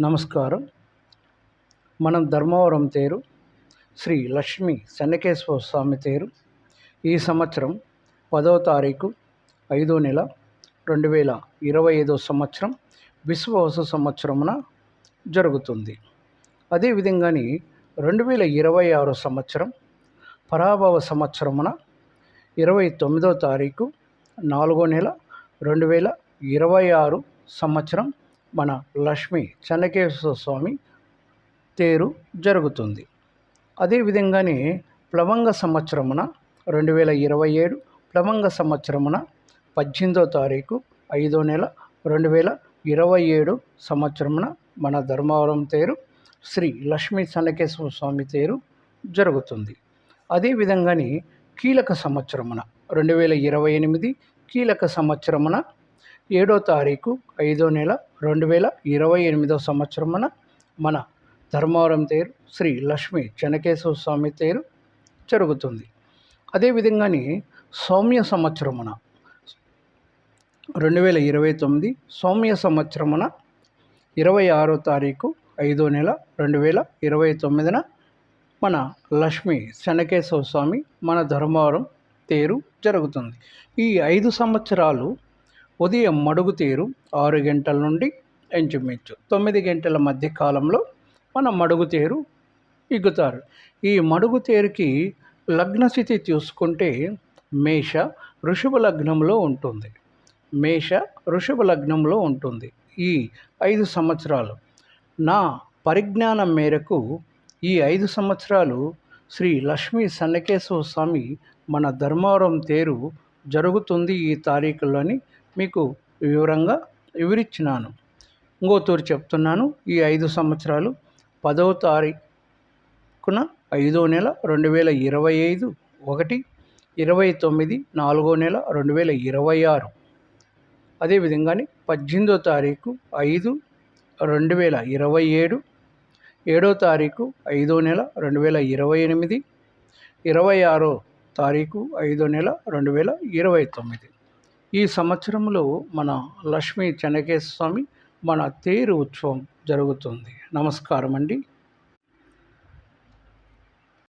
నమస్కారం. మనం ధర్మవరం తేరు శ్రీ లక్ష్మి చెన్నకేశ్వర స్వామి తేరు. ఈ సంవత్సరం పదవ తారీఖు ఐదో నెల రెండు వేల ఇరవై ఐదో సంవత్సరం విశ్వవస సంవత్సరమున జరుగుతుంది. అదేవిధంగాని రెండు వేల ఇరవై ఆరో సంవత్సరం పరాభవ సంవత్సరమున ఇరవై తొమ్మిదో తారీఖు నాలుగో నెల రెండు వేల ఇరవై ఆరు సంవత్సరం మన లక్ష్మి చెన్నకేశ్వర స్వామి తేరు జరుగుతుంది. అదేవిధంగానే ప్లవంగ సంవత్సరమున రెండు వేల ఇరవై ఏడు ప్లవంగ సంవత్సరమున పద్దెనిమిదో తారీఖు ఐదో నెల రెండు వేల ఇరవై ఏడు సంవత్సరమున మన ధర్మవరం తేరు శ్రీ లక్ష్మీ చెన్నకేశ్వర స్వామి తేరు జరుగుతుంది. అదేవిధంగానే కీలక సంవత్సరమున రెండు వేల ఇరవై ఎనిమిది కీలక సంవత్సరమున ఏడో తారీఖు ఐదో నెల రెండు వేల ఇరవై ఎనిమిదో సంవత్సరమున మన ధర్మవరం తేరు శ్రీ లక్ష్మీ చెనకేశ్వర స్వామి తేరు జరుగుతుంది. అదేవిధంగానే సౌమ్య సంవత్సరమున రెండు వేల ఇరవై తొమ్మిది సౌమ్య సంవత్సరమున ఇరవై ఆరో తారీఖు ఐదో నెల రెండు వేల ఇరవై తొమ్మిదిన మన లక్ష్మి శనకేశ్వర స్వామి మన ధర్మవరం తేరు జరుగుతుంది. ఈ ఐదు సంవత్సరాలు ఉదయం మడుగు తేరు ఆరు గంటల నుండి ఇంచుమించు తొమ్మిది గంటల మధ్య కాలంలో మన మడుగు తేరు ఇగ్గుతారు ఈ మడుగు తేరుకి లగ్నస్థితి చూసుకుంటే మేష ఋషభ లగ్నంలో ఉంటుంది. మేష ఋషభ లగ్నంలో ఉంటుంది. ఈ ఐదు సంవత్సరాలు. నా పరిజ్ఞానం మేరకు ఈ ఐదు సంవత్సరాలు శ్రీ లక్ష్మీ సన్నకేశవ స్వామి మన ధర్మవరం తేరు జరుగుతుంది ఈ తారీఖులోని మీకు వివరంగా వివరించినాను ఇంకోతూరు చెప్తున్నాను. ఈ ఐదు సంవత్సరాలు పదవ తారీఖున ఐదో నెల రెండు వేల ఇరవై ఐదు ఒకటి ఇరవై తొమ్మిది నాలుగో నెల రెండు వేల ఇరవై ఆరు. అదేవిధంగానే పద్దెనిమిదో తారీఖు ఐదు రెండు వేల ఇరవై ఏడు ఏడో తారీఖు ఐదో నెల రెండు వేల ఇరవై ఎనిమిది ఇరవై ఆరో తారీఖు ఐదో నెల రెండు వేల ఇరవై తొమ్మిది. ఈ సంవత్సరంలో మన లక్ష్మీ చెన్నకేశ్వర స్వామి మన తేరు ఉత్సవం జరుగుతుంది. నమస్కారం అండి